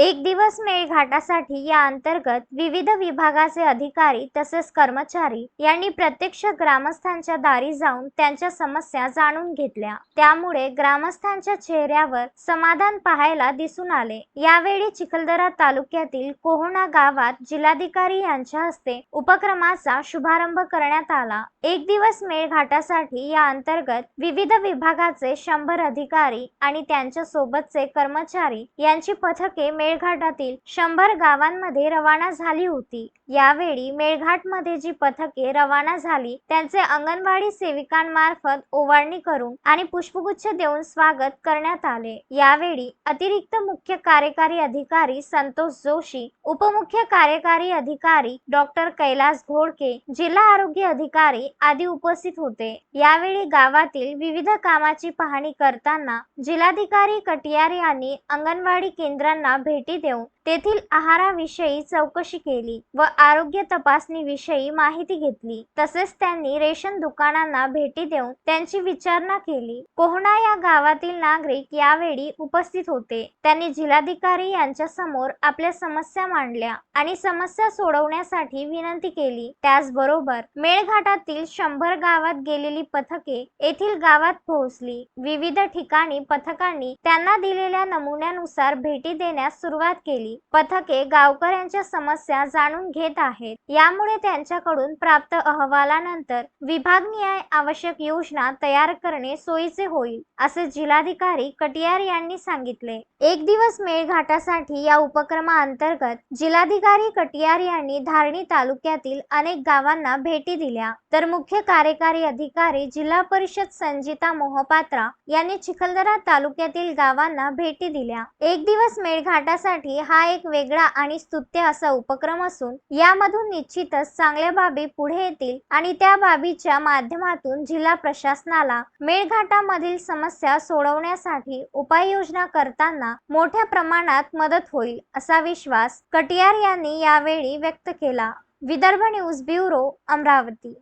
एक दिवस मेळघाटासाठी या अंतर्गत विविध विभागाचे अधिकारी तसेच कर्मचारी यांनी प्रत्यक्ष ग्रामस्थांच्या दारी जाऊन त्यांच्या समस्या जाणून घेतल्या. त्यामुळे ग्रामस्थांच्या चेहऱ्यावर समाधान पाहायला दिसून आले. यावेळी चिखलदरा तालुक्यातील कोहोणा गावात जिल्हाधिकारी यांच्या हस्ते उपक्रमाचा शुभारंभ करण्यात आला. एक दिवस मेळघाटासाठी या अंतर्गत विविध विभागाचे शंभर अधिकारी आणि त्यांच्या सोबतचे कर्मचारी यांची पथके मेळ मेळघाटातील शंभर गावांमध्ये रवाना झाली होती. यावेळी मेळघाटमध्ये जी पथके रवाना झाली त्यांचे अंगणवाडी सेविकांमार्फत ओवाळणी करून आणि पुष्पगुच्छ देऊन स्वागत करण्यात आले. यावेळी अतिरिक्त मुख्य कार्यकारी अधिकारी संतोष जोशी उपमुख्य कार्यकारी अधिकारी डॉक्टर कैलास घोडके जिल्हा आरोग्य अधिकारी आदी उपस्थित होते. यावेळी गावातील विविध कामाची पाहणी करताना जिल्हाधिकारी कटियार यांनी अंगणवाडी केंद्रांना भेट देऊन तेथील आहाराविषयी चौकशी केली व आरोग्य तपासणीविषयी माहिती घेतली. तसेच त्यांनी रेशन दुकानांना भेटी देऊन त्यांची विचारणा केली. कोहणा या गावातील नागरिक यावेळी उपस्थित होते. त्यांनी जिल्हाधिकारी यांच्या समोर आपल्या समस्या मांडल्या आणि समस्या सोडवण्यासाठी विनंती केली. त्याचबरोबर मेळघाटातील शंभर गावात गेलेली पथके येथील गावात पोहोचली. विविध ठिकाणी पथकांनी त्यांना दिलेल्या नमुन्यानुसार भेटी देण्यास सुरुवात केली. पथके गावकऱ्यांच्या समस्या जाणून घेत आहेत. यामुळे त्यांच्याकडून प्राप्त अहवालानंतर विभागनिहाय आवश्यक योजना तयार करणे सोयीचे होईल असे जिल्हाधिकारी कटियार यांनी सांगितले. एक दिवस मेळघाटासाठी या उपक्रमाअंतर्गत जिल्हाधिकारी कटियार यांनी धारणी तालुक्यातील अनेक गावांना भेटी दिल्या. तर मुख्य कार्यकारी अधिकारी जिल्हा परिषद संजिता मोहपात्रा यांनी चिखलदरा तालुक्यातील गावांना भेटी दिल्या. एक दिवस मेळघाटासाठी हा हा एक वेगळा आणि स्तुत्य असा उपक्रम असून यामधून निश्चितच चांगल्या बाबी पुढे येतील आणि त्या बाबीच्या माध्यमातून जिल्हा प्रशासनाला मेळघाटामधील समस्या सोडवण्यासाठी उपाययोजना करताना मोठ्या प्रमाणात मदत होईल असा विश्वास कटियार यांनी यावेळी व्यक्त केला. Vidarbha news bureau Amravati.